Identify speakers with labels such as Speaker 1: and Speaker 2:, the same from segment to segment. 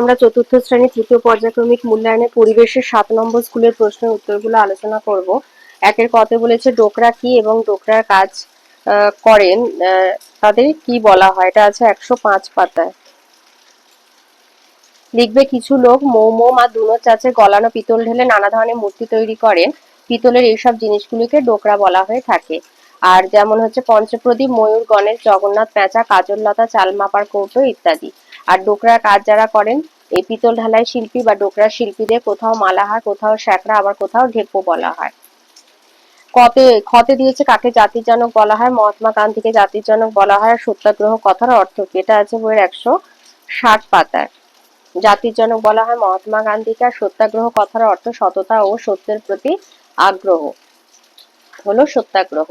Speaker 1: আমরা চতুর্থ শ্রেণি তৃতীয় পর্যায়ক্রমিক মূল্যায়নে পরিবেশের সাত নম্বর স্কুলের প্রশ্নের উত্তরগুলো আলোচনা করব। একের কতে বলেছে, ডোকরা কি এবং ডোকরার কাজ করেন তাদের কি বলা হয়? এটা আছে একশো পাঁচ পাতায়। লিখবে, কিছু লোক মৌমোম আর দুনো চাচে গলানো পিতল ঢেলে নানা ধরনের মূর্তি তৈরি করেন। পিতলের এইসব জিনিসগুলিকে ডোকরা বলা হয়ে থাকে। আর যেমন হচ্ছে, পঞ্চপ্রদীপ, ময়ূর, গণেশ, জগন্নাথ, পেঁচা কাজললতা চাল মাপার কৌটো ইত্যাদি। আর ডোকরার কাজ যারা করেন, এই পিতল ঢালাই শিল্পী বা ডোকরা শিল্পীদের কোথাও মালাহার, কোথাও শ্যাকরা আবার কোথাও ঢেকো বলা হয়। কতে খতে দিয়েছে কাকে জাতির জনক বলা হয়? মহাত্মা গান্ধীকে জাতির জনক বলা হয়। সত্যাগ্রহ কথার অর্থ কি? এটা আছে বইয়ের একশো ষাট পাতায়। জাতির জনক বলা হয় মহাত্মা গান্ধীকে। আর সত্যাগ্রহ কথার অর্থ সততা ও সত্যের প্রতি আগ্রহ। হলো সত্যাগ্রহ।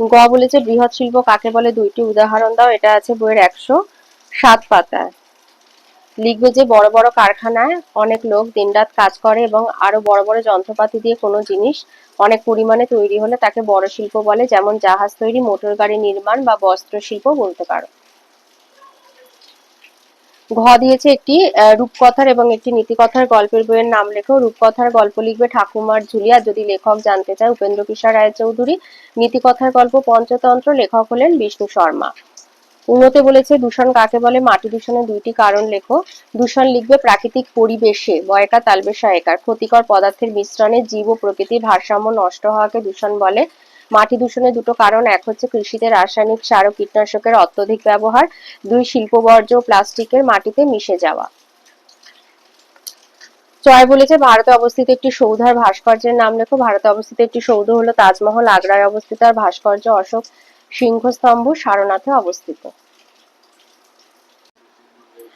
Speaker 1: গ বলেছে বৃহৎ শিল্প কাকে বলে? দুইটি উদাহরণ দাও। এটা আছে বইয়ের একশো সাত পাতায়। লিখবে যে বড় বড় কারখানায় অনেক লোক দিনরাত কাজ করে এবং আরও বড় বড় যন্ত্রপাতি দিয়ে কোনো জিনিস অনেক পরিমাণে তৈরি হলে তাকে বড় শিল্প বলে, যেমন জাহাজ তৈরি, মোটর গাড়ি নির্মাণ বা বস্ত্র শিল্প বলতে পারো। ঘ দিয়েছে একটি রূপকথার এবং একটি নীতিকথার গল্পের বইয়ের নাম লেখো। রূপকথার গল্প লিখবে ঠাকুমার ঝুলিয়া। যদি লেখক জানতে চায় উপেন্দ্র কিশোর রায়চৌধুরী। নীতিকথার গল্প পঞ্চতন্ত্র লেখক হলেন বিষ্ণু শর্মা। উন্নতে বলেছে, দূষণ কাকে বলে? মাটি দূষণের দুইটি কারণ লেখো। দূষণ লিখবে প্রাকৃতিক পরিবেশে। বয়কা তালবে সহায়কার ক্ষতিকর পদার্থের মিশ্রণে জীব ও প্রকৃতির ভারসাম্য নষ্ট হওয়াকে দূষণ বলে। মাটি দূষণের দুটো কারণ, এক হচ্ছে কৃষিতে রাসায়নিক সার ও কীটনাশকের অত্যধিক ব্যবহার, দুই শিল্প বর্জ্য প্লাস্টিকের মাটিতে মিশে যাওয়া। চয় বলেছে, ভারতে অবস্থিত একটি সৌধার ভাস্কর্যের নাম লেখো। ভারতে অবস্থিত একটি সৌধ হলো তাজমহল। আগ্রায় অবস্থিত আর ভাস্কর্য অশোক সিংহস্তম্ভ সারনাথে অবস্থিত।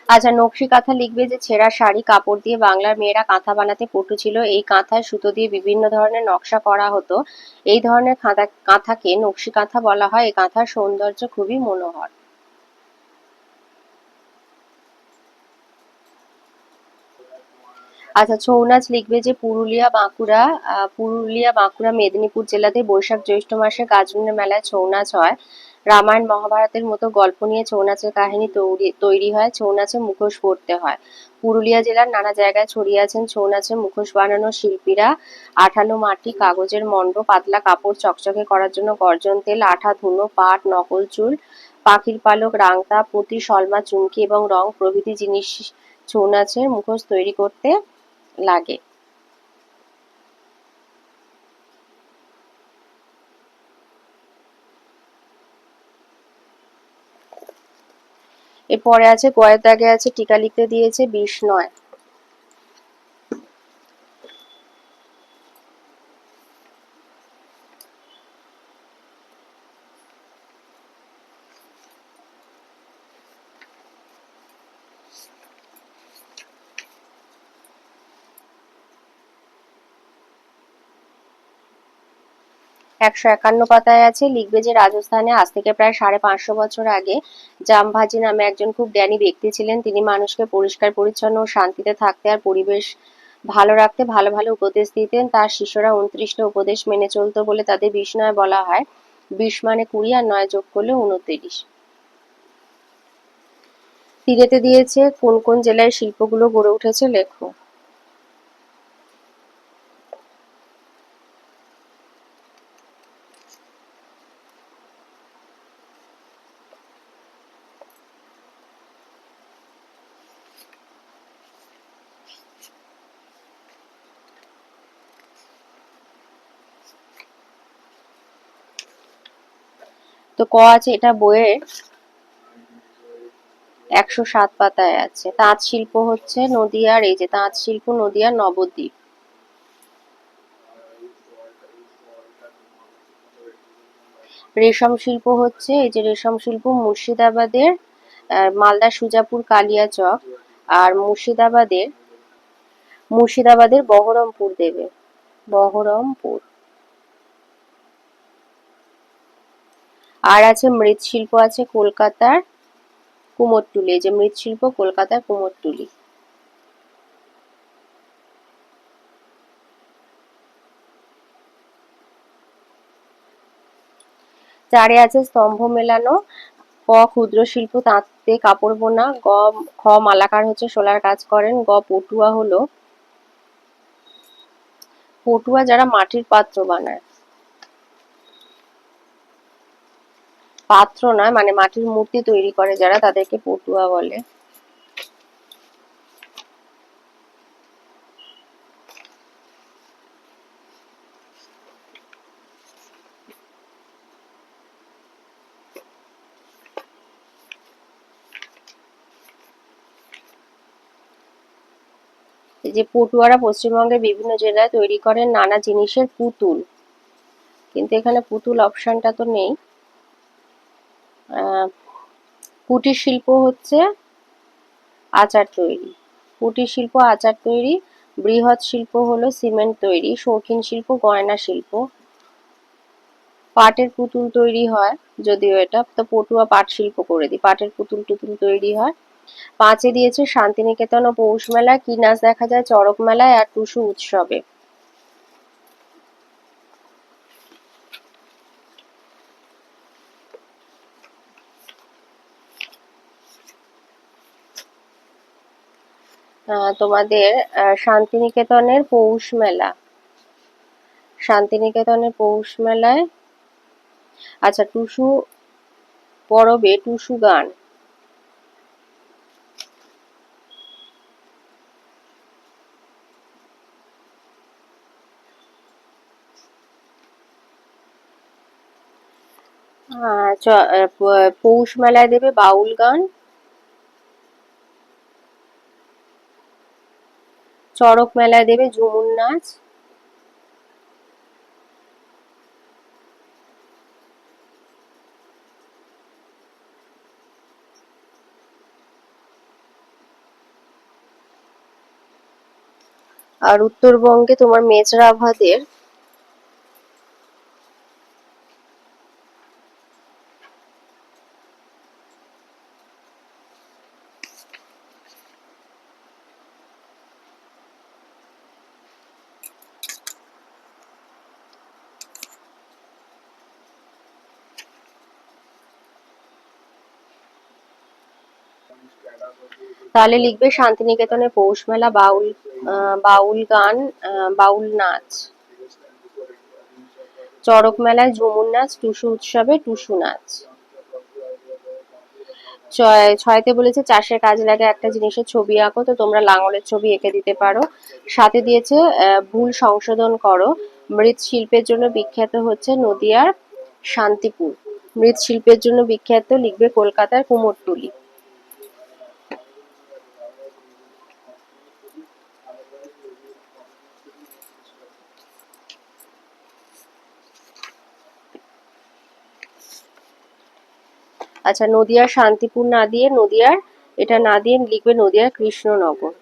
Speaker 1: আচ্ছা নকশি কাঁথা লিখবে যে ছেঁড়া শাড়ি, কাপড় দিয়ে বাংলার মেয়েরা কাঁথা বানাতে পটু ছিল। এই কাঁথায় সুতো দিয়ে বিভিন্ন ধরনের নকশা করা হতো। এই ধরনের কাঁথা, কাঁথাকে নকশি কাঁথা বলা হয়। এই কাঁথার সৌন্দর্য খুবই মনোহর। আচ্ছা ছৌ নাচ লিখবে যে পুরুলিয়া বাঁকুড়া পুরুলিয়া বাঁকুড়া মেদিনীপুর জেলাতে বৈশাখ জ্যৈষ্ঠ মাসে গাজনের মেলায় ছৌ নাচ হয়। রামায়ণ মহাভারতের মতো গল্প নিয়ে ছৌ নাচের কাহিনী তৈরি হয় ছৌ নাচে মুখোশ পড়তে হয়। পুরুলিয়া জেলার নানা জায়গায় ছড়িয়ে আছেন ছৌ নাচে মুখোশ বানানো শিল্পীরা। আঠালো মাটি, কাগজের মণ্ড, পাতলা কাপড় চকচকে করার জন্য গর্জন তেল, আঠা ধুনো, পাট, নকল চুল, পাখির পালক, রাংতা, পুঁতি সলমা চুমকি এবং রং প্রভৃতি জিনিস ছৌ নাচের মুখোশ তৈরি করতে লাগে। এরপরে আছে গয়ের দাগে আছে টিকা লিখতে দিয়েছে বিষ নয়। একশো একান্ন পাতায় আছে। লিখবে যে, রাজস্থানে আজ থেকে প্রায় সাড়ে পাঁচশো বছর আগে জামভাজি নামে একজন খুব জ্ঞানী ব্যক্তি ছিলেন। তিনি মানুষকে পরিষ্কার, পরিচ্ছন্ন ও শান্তিতে থাকতে আর পরিবেশ ভালো রাখতে ভালো ভালো উপদেশ দিতেন। তার শিষ্যরা উনত্রিশটা উপদেশ মেনে চলতো বলে তাদের বিষ নয় বলা হয়। বিশ মানে কুড়ি আর নয় যোগ করলে উনত্রিশ তীরেতে দিয়েছে, কোন কোন জেলায় শিল্পগুলো গড়ে উঠেছে লেখো তো ক আছে? এটা বইয়ের একশো সাত পাতায় আছে। তাঁত শিল্প হচ্ছে নদিয়ার, এই যে তাঁত শিল্প নদিয়ার নবদ্বীপ। রেশম শিল্প হচ্ছে, এই যে রেশম শিল্প মুর্শিদাবাদের মালদা সুজাপুর কালিয়াচক আর মুর্শিদাবাদের মুর্শিদাবাদের বহরমপুর দেবে। বহরমপুর। আর আছে মৃৎশিল্প আছে কলকাতার কুমোরটুলি যে মৃৎশিল্প কলকাতার কুমোরটুলি। চারে আছে স্তম্ভ মেলানো, ক ক্ষুদ্র শিল্প তাঁতে কাপড় বোনা, গ, খ মালাকার হচ্ছে সোলার কাজ করেন, গ পটুয়া হলো। পটুয়া যারা মাটির পাত্র বানায়। পাত্র নয় মানে মাটির মূর্তি তৈরি করে যারা তাদেরকে পটুয়া বলে। যে পটুয়ারা পশ্চিমবঙ্গের বিভিন্ন জেলায় তৈরি করেন নানা জিনিসের পুতুল। কিন্তু এখানে পুতুল অপশনটা তো নেই। কুটির শিল্প হচ্ছে আচার তৈরি। কুটির শিল্প, আচার তৈরি। বৃহৎ শিল্প হলো সিমেন্ট তৈরি, শৌখিন শিল্প, গয়না শিল্প। পাটের পুতুল তৈরি হয়, যদিও এটা তো পটুয়া পাট শিল্প করে দিই। পাটের পুতুল টুতুল তৈরি হয়। পাঁচে দিয়েছে শান্তিনিকেতন ও পৌষ মেলায় কি নাচ দেখা যায়? চড়ক মেলায় আর টুসু উৎসবে। তোমাদের শান্তিনিকেতনের পৌষ মেলা। শান্তিনিকেতনের পৌষ মেলায় আচ্ছা টুসু পরবে, টুসু গান। পৌষ মেলায় দেবে বাউল গান। চড়ক মেলায় দেবে ঝুমুর নাচ। আর উত্তরবঙ্গে তোমার মেজরাভাদের তাহলে লিখবে শান্তিনিকেতনে পৌষ মেলা, বাউল বাউল গান বাউল নাচ। চড়ক মেলায় ঝুমুর নাচ, টুসু উৎসবে টুসু নাচ। ছয়, ছয়তে বলেছে, চাষের কাজে লাগে একটা জিনিসের ছবি আঁকো, তো তোমরা লাঙলের ছবি এঁকে দিতে পারো। সাথে দিয়েছে ভুল সংশোধন করো। মৃৎশিল্পের জন্য বিখ্যাত হচ্ছে নদিয়ার শান্তিপুর। মৃৎশিল্পের জন্য বিখ্যাত লিখবে কলকাতার কুমোরটুলি। আচ্ছা নদিয়ার শান্তিপুর না দিয়ে নদিয়ার, এটা না দিয়ে লিখবে নদিয়ার কৃষ্ণনগর।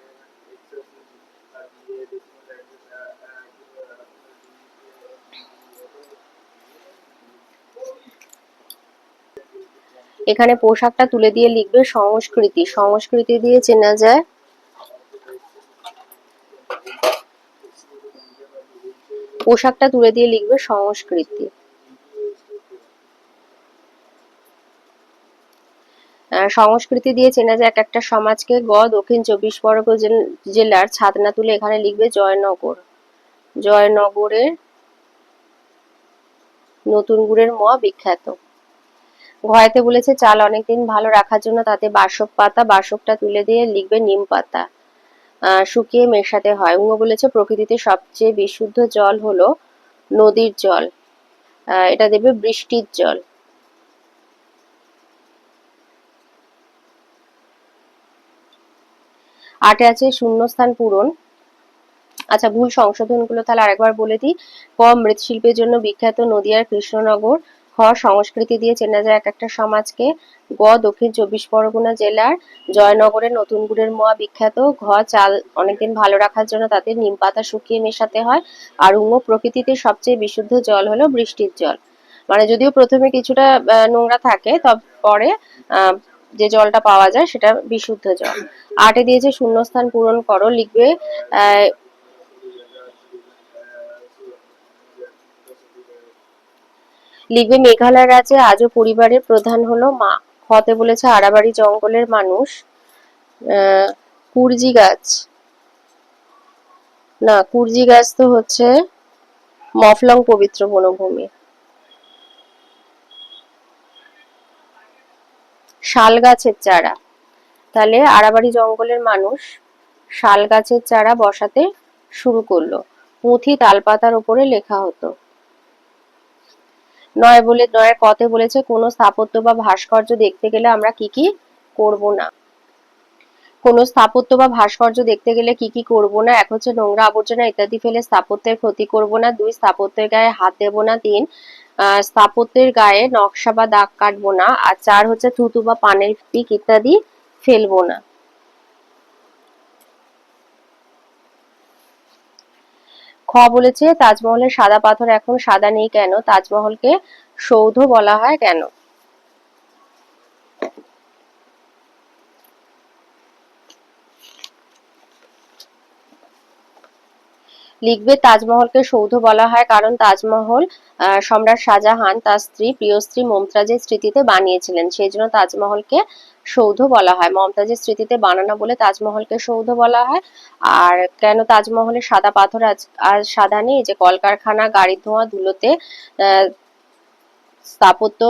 Speaker 1: এখানে পোশাকটা তুলে দিয়ে লিখবে সংস্কৃতি। সংস্কৃতি দিয়ে চেনা যায় পোশাকটা তুলে দিয়ে লিখবে সংস্কৃতি। সংস্কৃতি দিয়ে চেনা যায় এক একটা সমাজকে। গ, দক্ষিণ চব্বিশ পরগনা জেল- জেলার ছাদনা তুলে এখানে লিখবে জয়নগর। জয়নগরের নতুন গুড়ের মোয়া বিখ্যাত। ঘয়েতে বলেছে, চাল অনেকদিন ভালো রাখার জন্য তাতে বাসক পাতা, বাসকটা তুলে দিয়ে লিখবে নিম পাতা শুকিয়ে মেশাতে হয়। উঙ্গ বলেছে, প্রকৃতিতে সবচেয়ে বিশুদ্ধ জল হলো নদীর জল। এটা দেবে বৃষ্টির জল। আটে আছে শূন্যস্থান পূরণ। আচ্ছা ভুল সংশোধনগুলো তাহলে আরেকবার বলে দিই। ক, মৃৎশিল্পের জন্য বিখ্যাত নদিয়ার কৃষ্ণনগর। খ, সংস্কৃতি দিয়ে চেনা যায় এক একটা সমাজকে। গ, দক্ষিণ চব্বিশ পরগনা জেলার জয়নগরের নতুন গুড়ের মোয়া বিখ্যাত। ঘ, চাল অনেকদিন ভালো রাখার জন্য তাতে নিম পাতা শুকিয়ে মেশাতে হয়। আর উম, প্রকৃতিতে সবচেয়ে বিশুদ্ধ জল হলো বৃষ্টির জল। মানে যদিও প্রথমে কিছুটা নোংরা থাকে, তবে পরে যে জলটা পাওয়া যায় সেটা বিশুদ্ধ জল। আটে দিয়েছে শূন্যস্থান পূরণ করো, লিখবে লিখবে, মেঘালয় রাজ্যে আজও পরিবারের প্রধান হলো মা। খ হতে বলেছে আড়াবাড়ি জঙ্গলের মানুষ। কুরজি গাছ। না, কুরজি গাছ তো হচ্ছে মফলং পবিত্র বনভূমি। শাল গাছের চারা। তাহলে আড়াবাড়ি জঙ্গলের মানুষ শাল গাছের চারা বসাতে শুরু করল। পুঁথি তালপাতার উপরে লেখা হতো। নয় বলে নয়ের কতে বলেছে, কোনো স্থাপত্য বা ভাস্কর্য দেখতে গেলে আমরা কি কি করব না? কোনো স্থাপত্য বা ভাস্কর্য দেখতে গেলে কি কি করব না? এক হচ্ছে নোংরা আবর্জনা ইত্যাদি ফেলে স্থাপত্যের ক্ষতি করব না। দুই, স্থাপত্যের গায়ে হাত দেব না। তিন স্থাপত্যের গায়ে নকশা বা দাগ কাটবো না, আর চার হচ্ছে থুতু বা পানের পিক ইত্যাদি ফেলব না। খ বলেছে, তাজমহলের সাদা পাথর এখন সাদা নেই কেন? তাজমহলকে সৌধ বলা হয় কেন? লিখবে, তাজমহলকে সৌধ বলা হয় কারণ তাজমহল সম্রাট শাহজাহান তার স্ত্রী, প্রিয় স্ত্রী মমতাজের স্মৃতিতে বানিয়েছিলেন। সেই জন্য তাজমহলকে সৌধ বলা হয়। মমতাজের স্মৃতিতে বানানো বলে তাজমহলকে সৌধ বলা হয়। আর কেন তাজমহলে সাদা পাথর আজ আর সাদা নেই? যে কলকারখানা, গাড়ির ধোঁয়া, ধুলোতে স্থাপত্য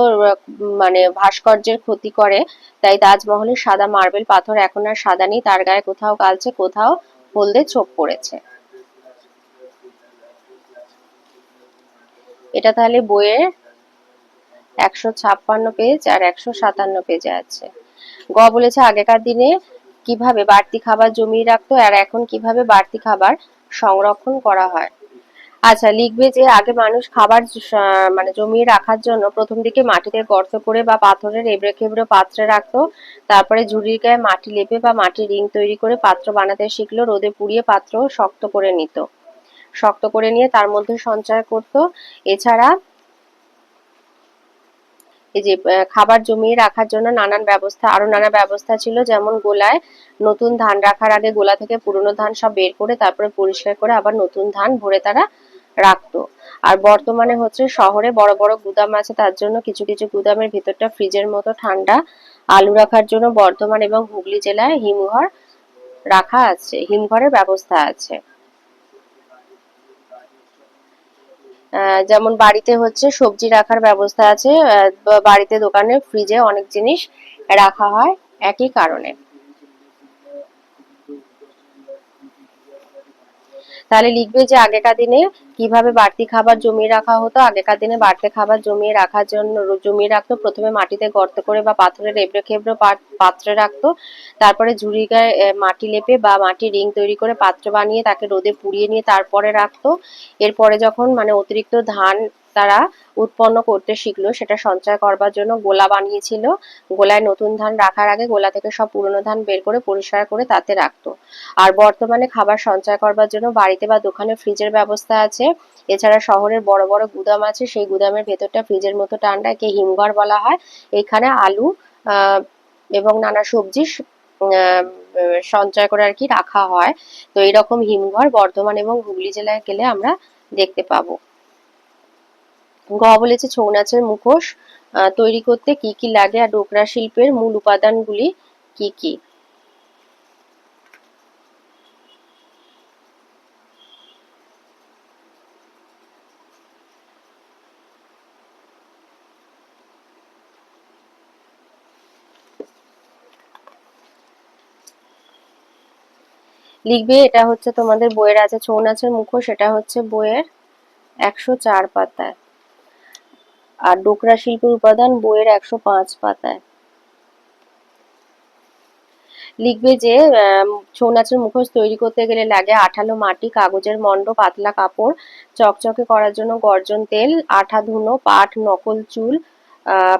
Speaker 1: মানে ভাস্কর্যের ক্ষতি করে, তাই তাজমহলের সাদা মার্বেল পাথর এখন আর সাদা নেই। তার গায়ে কোথাও কালচে, কোথাও হলদে ছোপ পড়েছে। এটা তাহলে বইয়ের একশো ছাপ্পান্ন পেজ আর একশো সাতান্ন পেজে আছে। গ বলেছে, আগেকার দিনে কীভাবে বাড়তি খাবার জমিয়ে রাখতো আর এখন কীভাবে বাড়তি খাবার সংরক্ষণ করা হয়? আচ্ছা লিখবে যে আগে মানুষ খাবার মানে জমিয়ে রাখার জন্য প্রথম দিকে মাটিতে গর্ত করে বা পাথরের এবড়ে খেবড়ে পাত্রে রাখতো, তারপরে ঝুড়ির গায়ে মাটি লেপে বা মাটির রিং তৈরি করে পাত্র বানাতে শিখলো, রোদে পুড়িয়ে পাত্র শক্ত করে নিত। শক্ত করে নিয়ে তার মধ্যে সঞ্চয় করত। এছাড়া এই যে খাবার জমিয়ে রাখার জন্য নানান ব্যবস্থা, আরও নানা ব্যবস্থা ছিল, যেমন গোলায় নতুন ধান রাখার আগে গোলা থেকে পুরনো ধান সব বের করে তারপরে পরিষ্কার করে আবার নতুন ধান ভরে তারা রাখতো। আর বর্তমানে হচ্ছে শহরে বড় বড় গুদাম আছে, তার জন্য কিছু কিছু গুদামের ভিতরটা ফ্রিজের মতো ঠান্ডা। আলু রাখার জন্য বর্ধমান এবং হুগলি জেলায় হিমঘর রাখা আছে, হিমঘরের ব্যবস্থা আছে। যেমন বাড়িতে হচ্ছে সবজি রাখার ব্যবস্থা আছে বাড়িতে দোকানে ফ্রিজে অনেক জিনিস রাখা হয় একই কারণে। তাহলে লিখবে যে আগেকার দিনে কীভাবে বাড়তি খাবার জমিয়ে রাখা হতো, আগেকার দিনে বাড়তি খাবার জমিয়ে রাখার জন্য জমিয়ে রাখতো, প্রথমে মাটিতে গর্ত করে বা পাথরের এবড়ে খেবড়ো পাত্রে রাখতো, তারপরে ঝুড়ি গায়ে মাটি লেপে বা মাটি রিং তৈরি করে পাত্র বানিয়ে তাকে রোদে পুড়িয়ে নিয়ে তারপরে রাখতো, এরপরে যখন মানে অতিরিক্ত ধান তারা উৎপন্ন করতে শিখলো। সেটা সঞ্চয় করবার জন্য গোলা বানিয়েছিল। গোলায় নতুন ধান রাখার আগে গোলা থেকে সব পুরনো ধান বের করে পরিষ্কার করে তাতে রাখতো। আর বর্তমানে খাবার সঞ্চয় করবার জন্য বাড়িতে বা দোকানে ফ্রিজের ব্যবস্থা আছে। এছাড়া শহরের বড় বড় গুদাম আছে। সেই গুদামের ভেতরটা ফ্রিজের মতো ঠান্ডা একে হিমঘর বলা হয়। এখানে আলু এবং নানা সবজি সঞ্চয় করে আর কি রাখা হয়। তো এরকম হিমঘর বর্ধমান এবং হুগলি জেলায় গেলে আমরা দেখতে পাবো। গ বলেছে ছৌ নাচের মুখোশ তৈরি করতে কি কি লাগে আর ডোকরা শিল্পের মূল উপাদানগুলি কি কি? লিখবে, এটা হচ্ছে তোমাদের বইয়ের আছে, ছৌ নাচের মুখোশ, এটা হচ্ছে বইয়ের একশো চার পাতায়। আর ডোকরা শিল্পের উপাদান বইয়ের একশো পাঁচ পাতায়। লিখবে যে ছৌ নাচের মুখোশ তৈরি করতে গেলে লাগে আঠালো মাটি, কাগজের মণ্ড পাতলা কাপড়, চকচকে করার জন্য গর্জন তেল, আঠা ধুনো, পাট, নকল চুল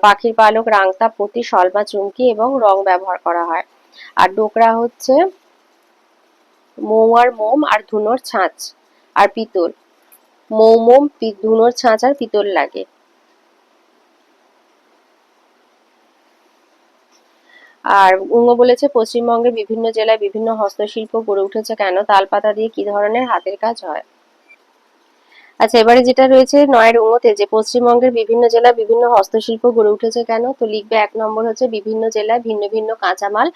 Speaker 1: পাখির পালক, রাংতা, পুঁতি সলমা চুমকি এবং রং ব্যবহার করা হয়। আর ডোকরা হচ্ছে মৌ আর মোম আর ধুনোর ছাঁচ আর পিতল। মৌ মোম ধুনোর ছাঁচ আর পিতল লাগে। আর উঙ্গ বলেছে, পশ্চিমবঙ্গের বিভিন্ন জেলায় বিভিন্ন হস্তশিল্প গড়ে উঠেছে কেন? তালপাতা দিয়ে কি ধরনের হাতের কাজ হয়? আচ্ছা এবারে যেটা রয়েছে নয়ের উঙতে যে, পশ্চিমবঙ্গের বিভিন্ন জেলায় বিভিন্ন হস্তশিল্প গড়ে উঠেছে কেন? তো লিখবে এক নম্বর হচ্ছে, বিভিন্ন জেলায় ভিন্ন ভিন্ন কাঁচামাল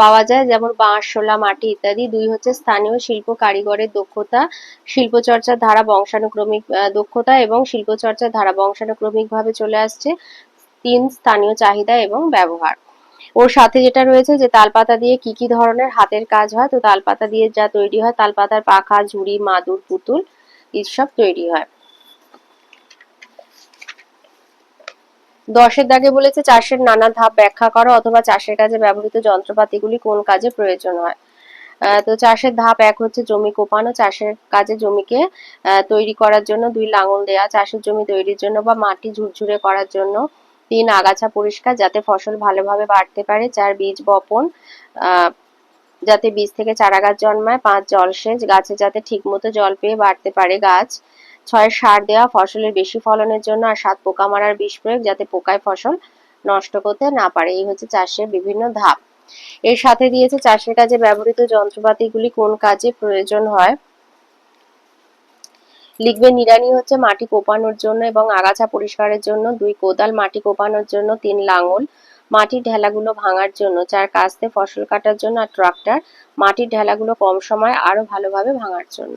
Speaker 1: পাওয়া যায়, যেমন বাঁশ, শোলা, মাটি ইত্যাদি। দুই হচ্ছে স্থানীয় শিল্প কারিগরের দক্ষতা, শিল্পচর্চার ধারা বংশানুক্রমিক দক্ষতা এবং শিল্পচর্চার ধারা বংশানুক্রমিক ভাবে চলে আসছে। তিন, স্থানীয় চাহিদা এবং ব্যবহার। ওর সাথে যেটা রয়েছে যে তালপাতা দিয়ে কি কি ধরনের হাতের কাজ হয়, তো তালপাতা দিয়ে যা তৈরি হয়, তালপাতার পাখা, ঝুড়ি, মাদুর, পুতুল এইসব তৈরি হয়। দশের দাগে বলেছে, চাষের নানা ধাপ ব্যাখ্যা করো অথবা চাষের কাজে ব্যবহৃত যন্ত্রপাতিগুলি কোন কাজে প্রয়োজন হয়। তো চাষের ধাপ এক হচ্ছে জমি কোপানো, চাষের কাজে জমিকে তৈরি করার জন্য দুই লাঙল দেয়া, চাষের জমি তৈরির জন্য বা মাটি ঝুরঝুরে করার জন্য তিন আগাছা পরিষ্কার যাতে ফসল ভালোভাবে বাড়তে পারে। চার বীজ বপন যাতে বীজ থেকে চারা গাছ জন্মায়। পাঁচ জলসেচ গাছে যাতে ঠিকমতো জল পেয়ে বাড়তে পারে গাছ। ছয়, সার দেওয়া ফসলের বেশি ফলনের জন্য। আর সাত পোকা মারার বিষ প্রয়োগ যাতে পোকায় ফসল নষ্ট করতে না পারে। এই হচ্ছে চাষের বিভিন্ন ধাপ। এর সাথে দিয়েছে চাষের কাজে ব্যবহৃত যন্ত্রপাতিগুলি কোন কাজে প্রয়োজন হয়? লিখবে নিড়ানি হচ্ছে মাটি কোপানোর জন্য এবং আগাছা পরিষ্কারের জন্য, দুই কোদাল মাটি কোপানোর জন্য, তিন লাঙল মাটির ঢেলাগুলো ভাঙার জন্য, চার কাস্তে ফসল কাটার জন্য আর ট্রাক্টর মাটির ঢেলাগুলো কম সময় আরও ভালোভাবে ভাঙার জন্য।